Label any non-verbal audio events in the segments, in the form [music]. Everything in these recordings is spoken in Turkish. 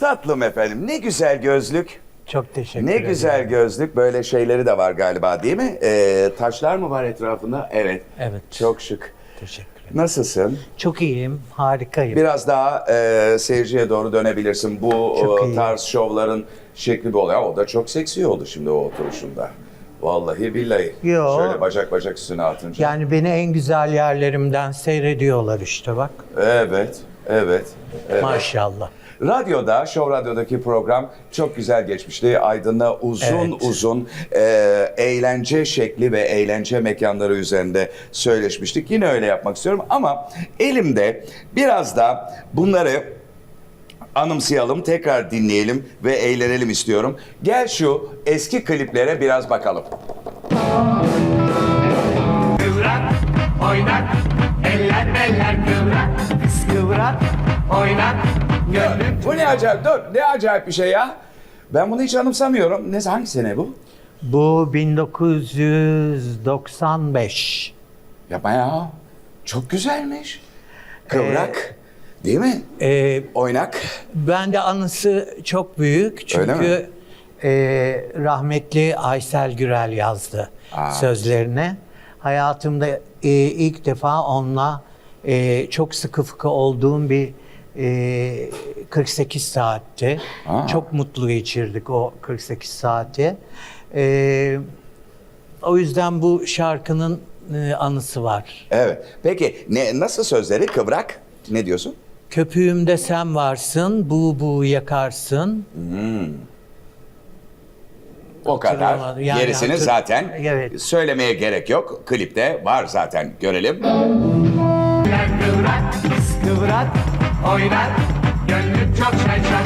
Tatlım efendim. Ne güzel gözlük. Çok teşekkür Ne ederim. güzel gözlük. Böyle şeyleri de var galiba değil mi? Ee, taşlar mı var etrafında? Evet. Evet. Çok şık. Teşekkür ederim. Nasılsın? Çok iyiyim, harikayım. Biraz daha e, seyirciye doğru dönebilirsin. Bu Çok o, tarz şovların şekli bir oluyor. O da çok seksi oldu şimdi o oturuşunda. Vallahi billahi. Yo. Şöyle bacak bacak üstüne atınca. Yani beni en güzel yerlerimden seyrediyorlar işte bak. Evet, evet. evet. Maşallah. Radyoda, Show Radyo'daki program çok güzel geçmişti. Aydın'la uzun Evet. uzun e, eğlence şekli ve eğlence mekanları üzerinde söyleşmiştik. Yine öyle yapmak istiyorum ama elimde biraz da bunları anımsayalım, tekrar dinleyelim ve eğlenelim istiyorum. Gel şu eski kliplere biraz bakalım. Kıvrak, oynak, eller beller kıvrak, kıvrak, oynak, gönlüm Bu ne acayip, dur ne acayip bir şey ya. Ben bunu hiç anımsamıyorum. Ne, hangi sene bu? Bu 1995. Yapma ya. Çok güzelmiş. Kıvrak. Değil mi? Ee, Oynak. ben anısı çok büyük Öyle çünkü e, rahmetli Aysel Gürel yazdı Aa. sözlerini. Hayatımda e, ilk defa onunla e, çok sıkı fıkı olduğum bir e, 48 saatti. Aa. Çok mutlu geçirdik o 48 saati. E, o yüzden bu şarkının e, anısı var. Evet. Peki ne nasıl sözleri? Kıvrak. Ne diyorsun? Köpüğümde sen varsın, bu bu yakarsın. O kadar. Yani Gerisini hatır- zaten Evet. söylemeye gerek yok. Klipte var zaten. Görelim. kıvrak, kıvrak, oynak, gönlüm çok şaşacak,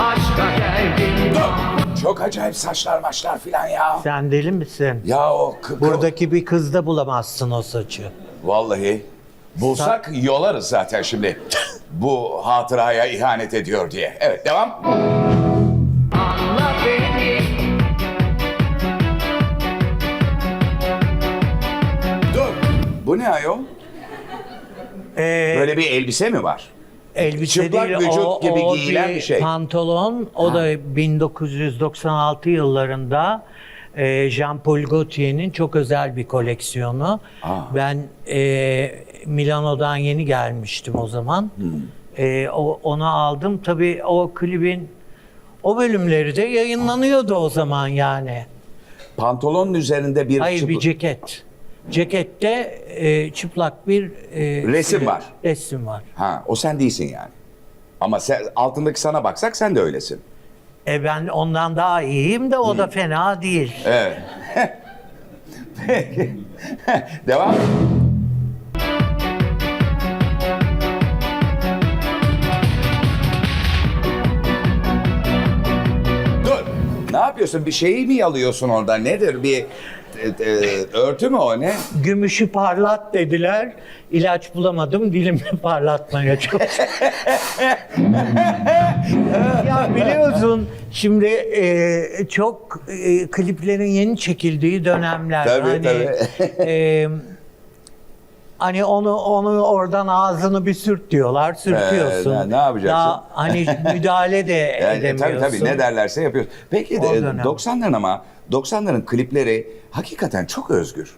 aşka geldim. Dur. Çok acayip saçlar maçlar filan ya. Sen deli misin? Ya o kı- kı- Buradaki bir kızda bulamazsın o saçı. Vallahi bulsak yolarız zaten şimdi. Bu hatıraya ihanet ediyor diye. Evet devam. Anla beni, Dur. Bu ne ayol? Ee, Böyle bir elbise mi var? Elbise çıplak değil, vücut o, gibi o giyilen bir şey. Pantolon, o da 1996 yıllarında e, Jean-Paul Gaultier'in çok özel bir koleksiyonu. Aa. Ben e, Milano'dan yeni gelmiştim o zaman. Hmm. E, o, onu aldım. Tabii o klibin o bölümleri de yayınlanıyordu o zaman yani. Pantolonun üzerinde bir Hayır bir çıpl- ceket. Cekette e, çıplak bir e, Resim var. Resim var. Ha, o sen değilsin yani. Ama sen, altındaki sana baksak sen de öylesin. E ben ondan daha iyiyim de o da fena değil. Evet. [laughs] Peki. [laughs] Devam. Dur. Ne yapıyorsun? Bir şeyi mi yalıyorsun orada? Nedir? Bir e, e, örtü mü o ne? Gümüşü parlat dediler. İlaç bulamadım dilimle [laughs] parlatmaya çalıştım. ya biliyorsun şimdi e, çok e, kliplerin yeni çekildiği dönemler. Tabii, hani, tabii. e, Hani onu onu oradan ağzını bir sürt diyorlar, sürtüyorsun. ne- ne yapacaksın? Daha hani [laughs] müdahale de Yani, edemiyorsun. tabii tabii ne derlerse yapıyoruz. Peki de, dönem. 90'ların ama 90'ların klipleri hakikaten çok özgür.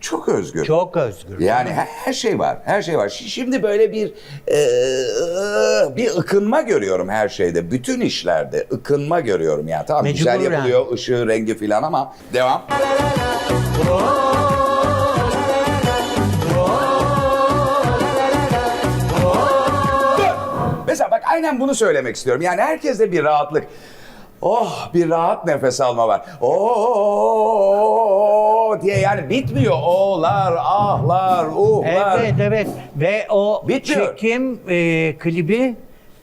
Çok özgür. Çok özgür. Yani her, her şey var, her şey var. Şi- Şimdi böyle bir e, bir ıkınma görüyorum her şeyde. Bütün işlerde ıkınma görüyorum ya. Tamam güzel Mecburen. yapılıyor, ışığı, rengi filan ama devam. Mesela bak aynen bunu söylemek istiyorum. Yani herkeste bir rahatlık. Oh bir rahat nefes alma var. Oh diye yani bitmiyor. O'lar, ahlar, uhlar. Evet evet ve o Bitmiyor. çekim e, klibi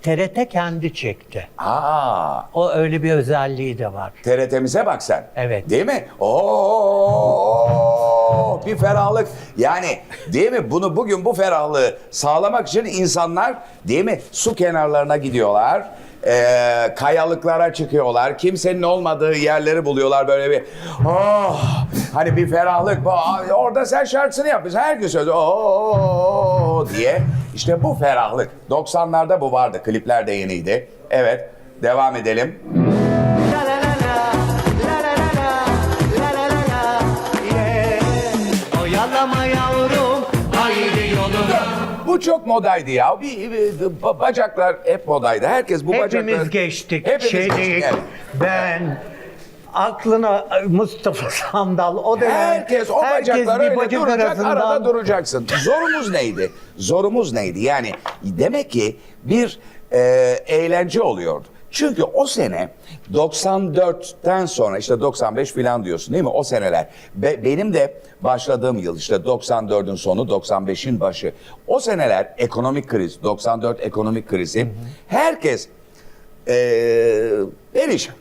TRT kendi çekti. Aa, O öyle bir özelliği de var. TRT'mize bak sen. Evet. Değil mi? Oo, bir ferahlık. Yani değil mi? Bunu bugün bu ferahlığı sağlamak için insanlar değil mi? Su kenarlarına gidiyorlar. Ee, kayalıklara çıkıyorlar. Kimsenin olmadığı yerleri buluyorlar böyle bir. Oh, hani bir ferahlık. Bu- Orada sen şarkısını yapıyorsun. Her gün söylüyor. Oo diye. İşte bu ferahlık. 90'larda bu vardı. Klipler de yeniydi. Evet. Devam edelim. Bu çok modaydı ya. Bir, bir- ba- bacaklar hep modaydı. Herkes bu bacaklar... Hepimiz geçtik. Hepimiz şey geçtik, değil. evet. Ben aklına Mustafa Sandal o dönem Herkes o bacaklar öyle bacak duracak, arada duracaksın. Zorumuz neydi? Zorumuz neydi? Yani demek ki bir e, eğlence oluyordu. Çünkü o sene 94'ten sonra işte 95 falan diyorsun değil mi? O seneler. Be- benim de başladığım yıl işte 94'ün sonu 95'in başı. O seneler ekonomik kriz, 94 ekonomik krizi. Herkes e, perişan.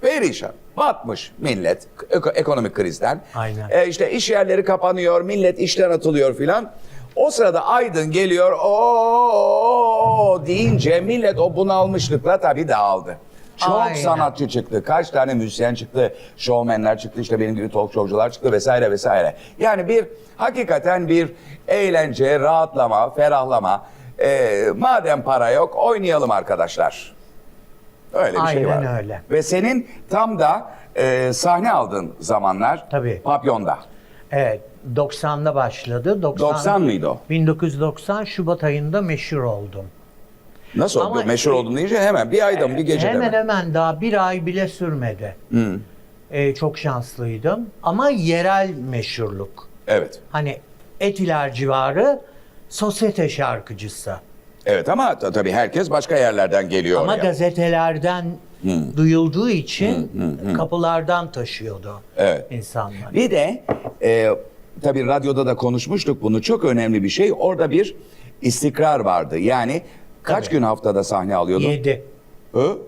Perişan. Batmış millet eko- ekonomik krizden. Aynen. E işte iş yerleri kapanıyor, millet işten atılıyor filan. O sırada Aydın geliyor o deyince millet o bunalmışlıkla tabii dağıldı. Çok Aynen. sanatçı çıktı. Kaç tane müzisyen çıktı, şovmenler çıktı, işte benim gibi talk showcular çıktı vesaire vesaire. Yani bir hakikaten bir eğlence, rahatlama, ferahlama. E, madem para yok oynayalım arkadaşlar. Öyle bir şey var. Aynen öyle. Ve senin tam da e, sahne aldığın zamanlar Tabii. Papyon'da. Evet 90'da başladı. 90, 90 mıydı o? 1990 Şubat ayında meşhur oldum. Nasıl Ama- oldu? Meşhur oldun deyince hemen bir ayda mı bir gecede hemen mi? hemen daha bir ay bile sürmedi. Ee, çok şanslıydım. Ama yerel meşhurluk. Evet. Hani Etiler civarı sosyete şarkıcısı. Evet ama ta- tabii herkes başka yerlerden geliyor Ama oraya. gazetelerden duyulduğu için kapılardan taşıyordu Evet. insanlar. Bir de e, tabii radyoda da konuşmuştuk bunu. Çok önemli bir şey. Orada bir istikrar vardı. Yani kaç Tabii. gün haftada sahne alıyordun? Yedi. Hı?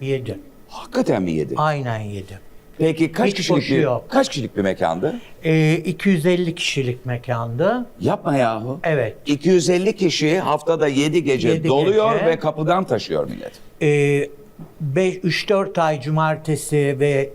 Yedi. Hakikaten mi yedi? Aynen yedi. Peki kaç Hiç kişilik bir yok. kaç kişilik bir mekandı? Ee, 250 kişilik mekandı. Yapma yahu. Evet. 250 kişi haftada 7 gece Yedi doluyor gece. ve kapıdan taşıyor millet. Ee, 3-4 ay cumartesi ve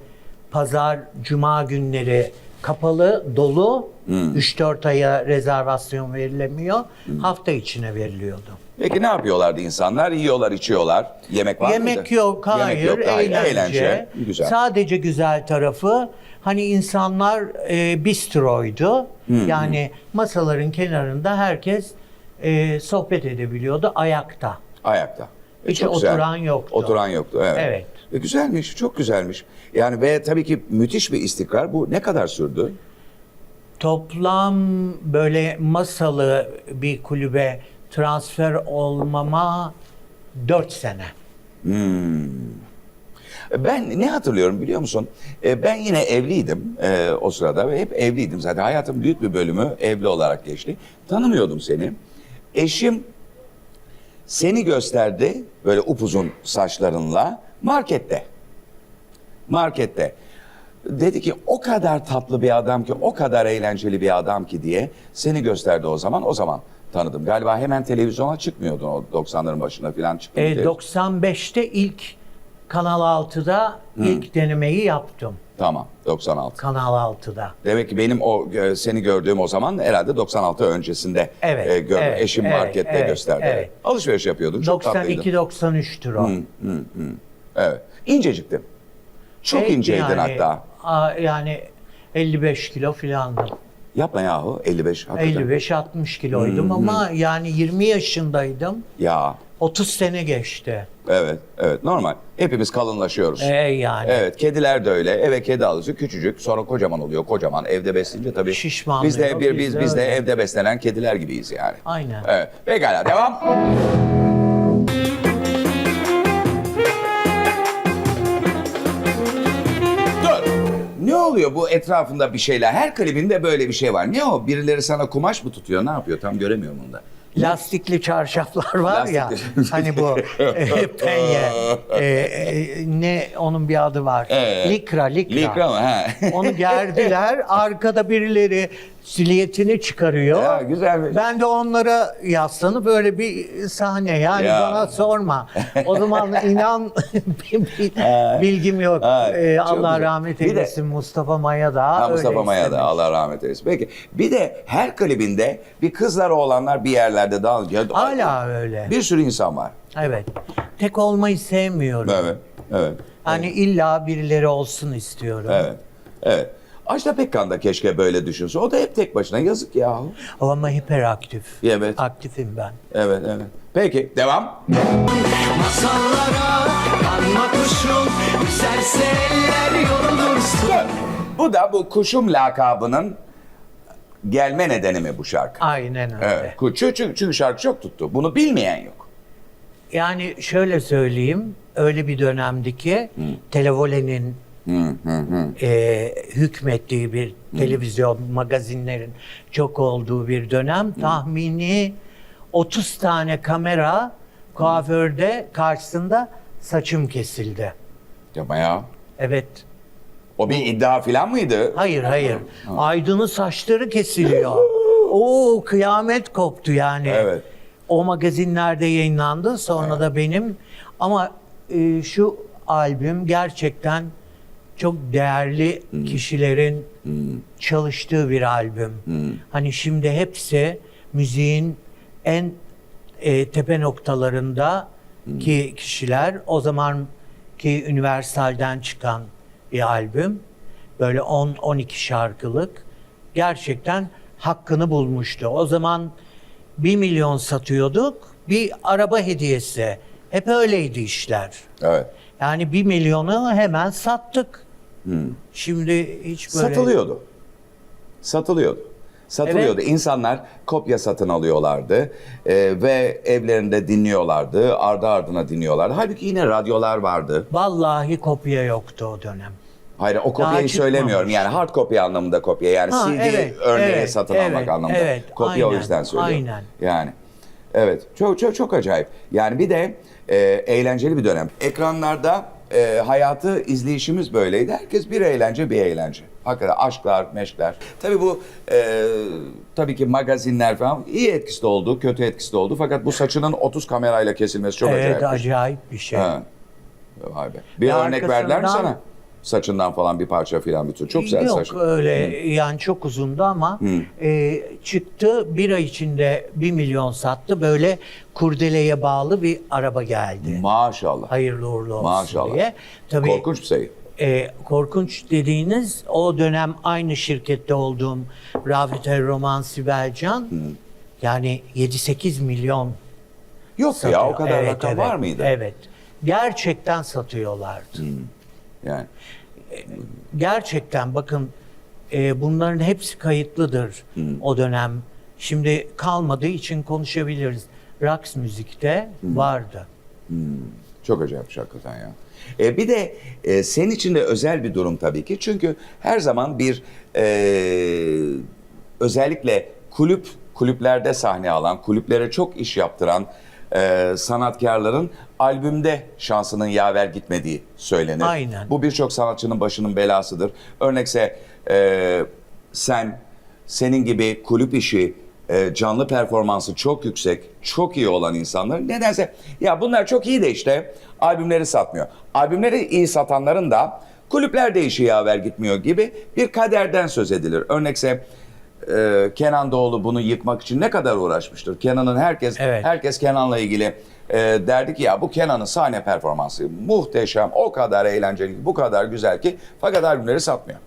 pazar cuma günleri kapalı dolu. Hmm. 3-4 aya rezervasyon verilemiyor. Hafta içine veriliyordu. Peki ne yapıyorlardı insanlar? Yiyorlar, içiyorlar. Yemek var Yemek mıydı? yok, hayır, Yemek yok, hayır. eğlence. Güzel. Sadece güzel tarafı hani insanlar e, bistroydu. Hmm. Yani masaların kenarında herkes e, sohbet edebiliyordu ayakta. Ayakta. E, Hiç çok güzel. oturan yoktu. Oturan yoktu, evet. Evet. E, güzelmiş, çok güzelmiş. Yani ve tabii ki müthiş bir istikrar. Bu ne kadar sürdü? Toplam böyle masalı bir kulübe transfer olmama 4 sene. Ben ne hatırlıyorum biliyor musun? E, ben yine evliydim e, o sırada ve hep evliydim zaten. Hayatım büyük bir bölümü evli olarak geçti. Tanımıyordum seni. Eşim seni gösterdi böyle upuzun saçlarınla markette. Markette. Dedi ki o kadar tatlı bir adam ki, o kadar eğlenceli bir adam ki diye seni gösterdi o zaman. O zaman tanıdım. Galiba hemen televizyona çıkmıyordun o 90'ların başına falan çıktın. E, 95'te ilk Kanal 6'da ilk denemeyi yaptım. Tamam 96. Kanal 6'da. Demek ki benim o e, seni gördüğüm o zaman herhalde 96 öncesinde Evet, e, gördüm. evet, Eşim evet, markette evet, gösterdi. evet. Alışveriş yapıyordun. Çok tatlıydın. 92-93'tür o. Evet. İnceciktin. Çok Evet, inceydin yani, hatta. a- yani 55 kilo filandım. Yapma yahu 55 hakikaten. 55-60 kiloydum ama yani 20 yaşındaydım. Ya 30 sene geçti. evet evet normal. Hepimiz kalınlaşıyoruz. E yani. Evet kediler de öyle. Eve kedi alıcı küçücük sonra kocaman oluyor. Kocaman evde beslenince tabii. Şişmanlıyor, Biz de bir biz biz de biz de evde beslenen kediler gibiyiz yani. Aynen. Evet. Pekala devam. Dur. Ne oluyor bu etrafında bir şeyler? Her klibinde böyle bir şey var. Ne o? Birileri sana kumaş mı tutuyor? Ne yapıyor? Tam göremiyorum onu da. Lastikli çarşaflar var ya Lastikli. hani bu [laughs] e, penye e, e, ne onun bir adı var Ee, likra likra, Likra mı? Ha. onu [laughs] gerdiler arkada birileri silüetini çıkarıyor. Ya, güzel. Ben de onlara yaslanıp böyle bir sahne yani Ya. bana sorma. O zaman [laughs] inan [laughs] bilgim yok. Ha, Ee, Allah güzel. rahmet Bir de- eylesin Mustafa Maya da Ha, Mustafa Maya da. Allah rahmet eylesin. Peki bir de her klibinde bir kızlar oğlanlar bir yerlerde ediyor. Hala öyle. Bir sürü insan var. Evet. Tek olmayı sevmiyorum. Evet. Evet. Hani illa birileri olsun istiyorum. Evet. Evet. Ajda Pekkan da keşke böyle düşünse. O da hep tek başına. Yazık ya. Ama hiperaktif. Evet. Aktifim ben. Evet, evet. Peki, devam. Masallara kanma kuşum Üzerse eller yorulursun Bu da bu kuşum lakabının gelme nedeni mi bu şarkı? Aynen öyle. Evet. Ku- Çünkü, çünkü şarkı çok tuttu. Bunu bilmeyen yok. Yani şöyle söyleyeyim, öyle bir dönemdi ki Televole'nin e, hükmettiği bir televizyon magazinlerin çok olduğu bir dönem tahmini 30 tane kamera kuaförde karşısında saçım kesildi. Yapma ya. Evet. O bir iddia falan mıydı? Hayır hayır. Aydın'ın saçları kesiliyor. [laughs] Oo kıyamet koptu yani. Evet. O magazinlerde yayınlandı. Sonra da benim ama e, şu albüm gerçekten çok değerli kişilerin çalıştığı bir albüm. Hani şimdi hepsi müziğin en e, tepe noktalarında ki kişiler o zaman ki Universal'den çıkan bir albüm. Böyle 10-12 şarkılık. Gerçekten hakkını bulmuştu. O zaman 1 milyon satıyorduk. Bir araba hediyesi. Hep öyleydi işler. Evet. Yani 1 milyonu hemen sattık. Şimdi hiç böyle... Satılıyordu. Satılıyordu. Satılıyordu. İnsanlar kopya satın alıyorlardı Ee, ve evlerinde dinliyorlardı. Ardı ardına dinliyorlardı. Halbuki yine radyolar vardı. Vallahi kopya yoktu o dönem. Hayır o kopyayı söylemiyorum. Yani hard kopya anlamında kopya. Yani Ha, CD evet, örneği evet, satın evet, almak anlamında. evet, kopya o aynen, yüzden söylüyorum. aynen. Yani evet çok çok çok acayip. Yani bir de e, eğlenceli bir dönem. Ekranlarda e, hayatı izleyişimiz böyleydi. Herkes bir eğlence bir eğlence. Hakikaten aşklar, meşkler. Tabii bu e, tabii ki magazinler falan iyi etkisi de oldu, kötü etkisi de oldu. Fakat bu saçının 30 kamerayla kesilmesi çok evet acayip. acayip bir şey. Ha. Vay be. Bir Ve örnek verdiler mi sana? Saçından falan bir parça filan bir tür. Çok güzel Yok saç. öyle yani çok uzundu ama e, çıktı bir ay içinde 1 milyon sattı. Böyle kurdeleye bağlı bir araba geldi. Maşallah. Hayırlı uğurlu olsun Maşallah. diye. Tabii Korkunç bir sayı. e, korkunç dediğiniz o dönem aynı şirkette olduğum El Roman Sibelcan yani 7-8 milyon Yok satıyor. ya o kadar Evet, rakam evet, var mıydı? Evet. Gerçekten satıyorlardı. Yani Gerçekten bakın e, bunların hepsi kayıtlıdır o dönem. Şimdi kalmadığı için konuşabiliriz. Raks müzikte vardı. çok acayip hakikaten ya. E, bir de e, senin için de özel bir durum tabii ki. Çünkü her zaman bir e, özellikle kulüp kulüplerde sahne alan, kulüplere çok iş yaptıran e, sanatkarların albümde şansının yaver gitmediği söylenir. Aynen. Bu birçok sanatçının başının belasıdır. Örnekse e, sen, senin gibi kulüp işi, e, canlı performansı çok yüksek, çok iyi olan insanlar nedense ya bunlar çok iyi de işte albümleri satmıyor. Albümleri iyi satanların da kulüplerde işi yaver gitmiyor gibi bir kaderden söz edilir. Örnekse e, Kenan Doğulu bunu yıkmak için ne kadar uğraşmıştır. Kenan'ın herkes Evet. herkes Kenan'la ilgili e, derdi ki ya bu Kenan'ın sahne performansı muhteşem, o kadar eğlenceli, bu kadar güzel ki fakat albümleri satmıyor.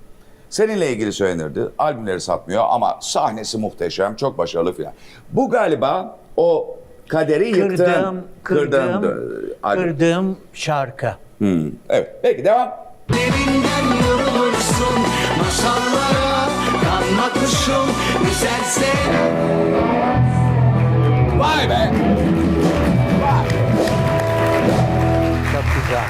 Seninle ilgili söylenirdi. Albümleri satmıyor ama sahnesi muhteşem, çok başarılı filan. Bu galiba o kaderi yıktığın, Kırdığım, kırdığın, kırdığım, e, şarkı. Hmm, Evet, peki devam. Derinden yorulursun Masallara kuşum Üzerse Vay be! Çok güzel.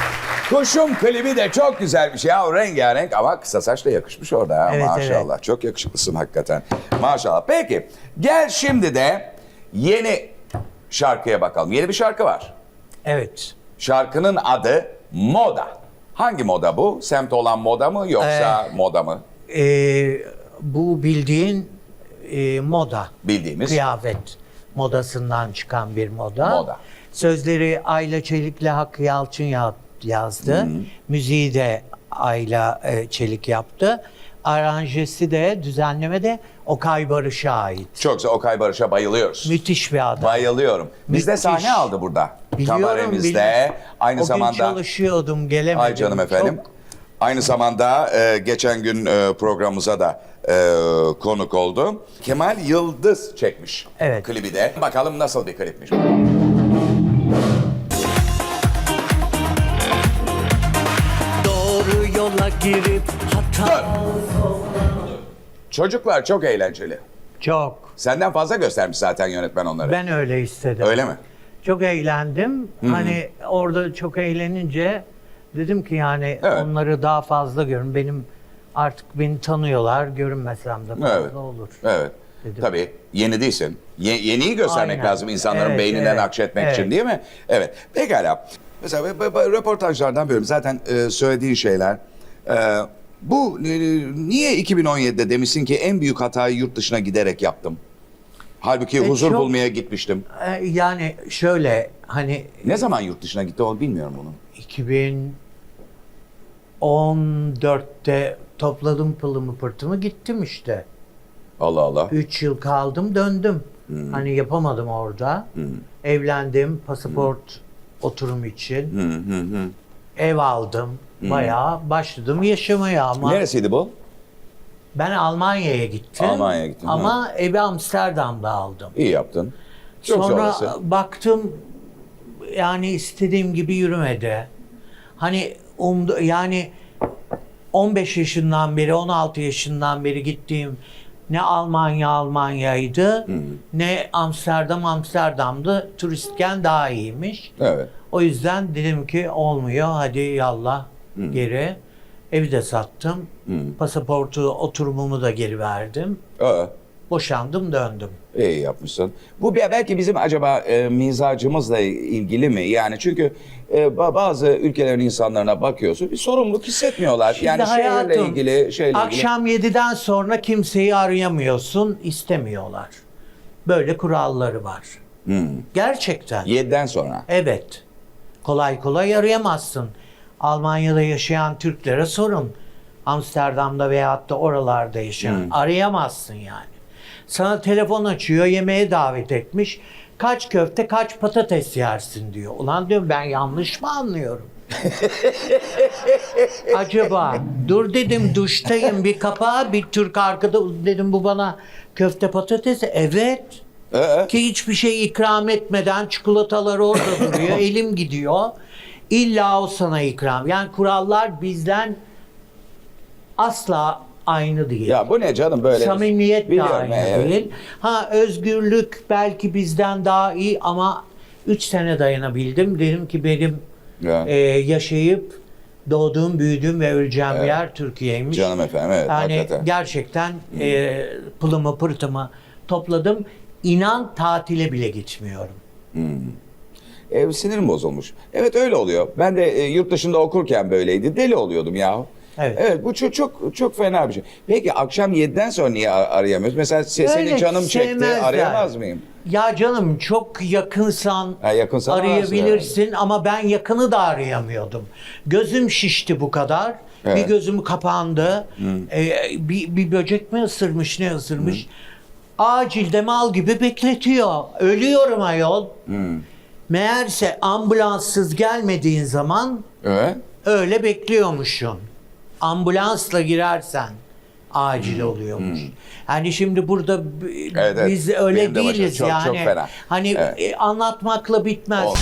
Kuşum klibi de çok güzel bir şey. Ya rengarenk ama kısa saç da yakışmış orada ya. Evet, Maşallah. Çok yakışıklısın hakikaten. Maşallah. Peki gel şimdi de yeni şarkıya bakalım. Yeni bir şarkı var. Evet. Şarkının adı Moda. Hangi moda bu? Semt olan moda mı yoksa moda mı? Ee, bu bildiğin e, moda. Bildiğimiz. Kıyafet modasından çıkan bir moda. Moda. Sözleri Ayla Çelik'le Hakkı Yalçın ya- yazdı. Müziği de Ayla e, Çelik yaptı. Aranjesi de, düzenleme de Okay Barış'a ait. Çok güzel. Okay Barış'a bayılıyoruz. Müthiş bir adam. Bayılıyorum. Biz de Müthiş. sahne aldı burada. Biliyorum, Kabaremizde. biliyorum. Aynı o zamanda... gün çalışıyordum, gelemedim. Ay canım efendim. Çok- Aynı zamanda e, geçen gün e, programımıza da e, konuk oldu. Kemal Yıldız çekmiş Evet. klibi de. Bakalım nasıl bir klipmiş. Doğru yola girip hata Çocuklar çok eğlenceli. Çok. Senden fazla göstermiş zaten yönetmen onları. Ben öyle istedim. Öyle mi? Çok eğlendim. Hani orada çok eğlenince dedim ki yani Evet. onları daha fazla görün. Benim artık beni tanıyorlar. Görünmesem de fazla Evet. olur. Evet. Dedim. Tabii yeni değilsin. Ye- yeniyi göstermek Aynen. lazım insanların Evet, beyninden evet. akşetmek için Evet. değil mi? Evet. Pekala. Mesela b- b- röportajlardan bölüm zaten e, söylediğin şeyler. E, bu e, niye 2017'de demişsin ki en büyük hatayı yurt dışına giderek yaptım? Halbuki E, huzur çok- bulmaya gitmiştim. Ee, Yani şöyle hani Ne zaman yurt dışına gitti onu bilmiyorum bunu. 2014'te topladım pılımı pırtımı gittim işte. Allah Allah. 3 yıl kaldım döndüm. Hmm. Hani yapamadım orada. Evlendim pasaport oturum için. Hı hı hı. Ev aldım. Bayağı başladım yaşamaya ama Neresiydi bu? ben Almanya'ya gittim. Almanya'ya gittin, Ama evi Amsterdam'da aldım. İyi yaptın. Çok Sonra sonrası. baktım yani istediğim gibi yürümedi. Hani umdu yani 15 yaşından beri 16 yaşından beri gittiğim ne Almanya Almanya'ydı ne Amsterdam Amsterdam'dı. Turistken daha iyiymiş. Evet. O yüzden dedim ki olmuyor hadi yallah geri. Evi de sattım. Pasaportu oturumumu da geri verdim. Aa. Boşandım döndüm. İyi yapmışsın. Bu belki bizim acaba e, mizacımızla ilgili mi? Yani çünkü e, ba- bazı ülkelerin insanlarına bakıyorsun bir sorumluluk hissetmiyorlar. Şimdi yani şehirle hayatım, ilgili, şeyle ilgili. Akşam 7'den sonra kimseyi arayamıyorsun, istemiyorlar. Böyle kuralları var. Hmm. Gerçekten. 7'den sonra. Evet. Kolay kolay arayamazsın. Almanya'da yaşayan Türklere sorun. Amsterdam'da veyahut da oralarda yaşayan. Hmm. Arayamazsın yani. Sana telefon açıyor, yemeğe davet etmiş. Kaç köfte, kaç patates yersin diyor. Ulan diyorum ben yanlış mı anlıyorum? [laughs] Acaba dur dedim duştayım bir kapağı bir Türk arkada dedim bu bana köfte patates evet Ee? ki hiçbir şey ikram etmeden çikolatalar orada duruyor [laughs] elim gidiyor İlla o sana ikram yani kurallar bizden asla aynı değil. Ya bu ne canım böyle? Samimiyet de aynı evet. değil. Ha özgürlük belki bizden daha iyi ama 3 sene dayanabildim. Dedim ki benim Ya. e, yaşayıp doğduğum, büyüdüğüm ve öleceğim Evet. yer Türkiye'ymiş. Canım efendim evet yani hakikaten. gerçekten e, pılımı pırtımı topladım. İnan tatile bile gitmiyorum. E, sinirim bozulmuş. Evet öyle oluyor. Ben de e, yurt dışında okurken böyleydi. Deli oluyordum ya. Evet. bu çok çok çok fena bir şey. Peki akşam 7'den sonra niye ar- arayamıyoruz? Mesela se- Öyle canım çekti sevmezler. arayamaz mıyım? Ya canım çok yakınsan Ha, yakınsan arayabilirsin ama ben yakını da arayamıyordum. Gözüm şişti bu kadar. Evet. Bir gözüm kapandı. Ee, bir, bir böcek mi ısırmış ne ısırmış. Acilde mal gibi bekletiyor. Ölüyorum ayol. Meğerse ambulanssız gelmediğin zaman Evet. öyle bekliyormuşsun. Ambulansla girersen acil oluyormuş. Yani şimdi burada Evet, evet. biz öyle Benim de değiliz çok- yani. çok fena. Hani Evet. e, anlatmakla bitmez. O-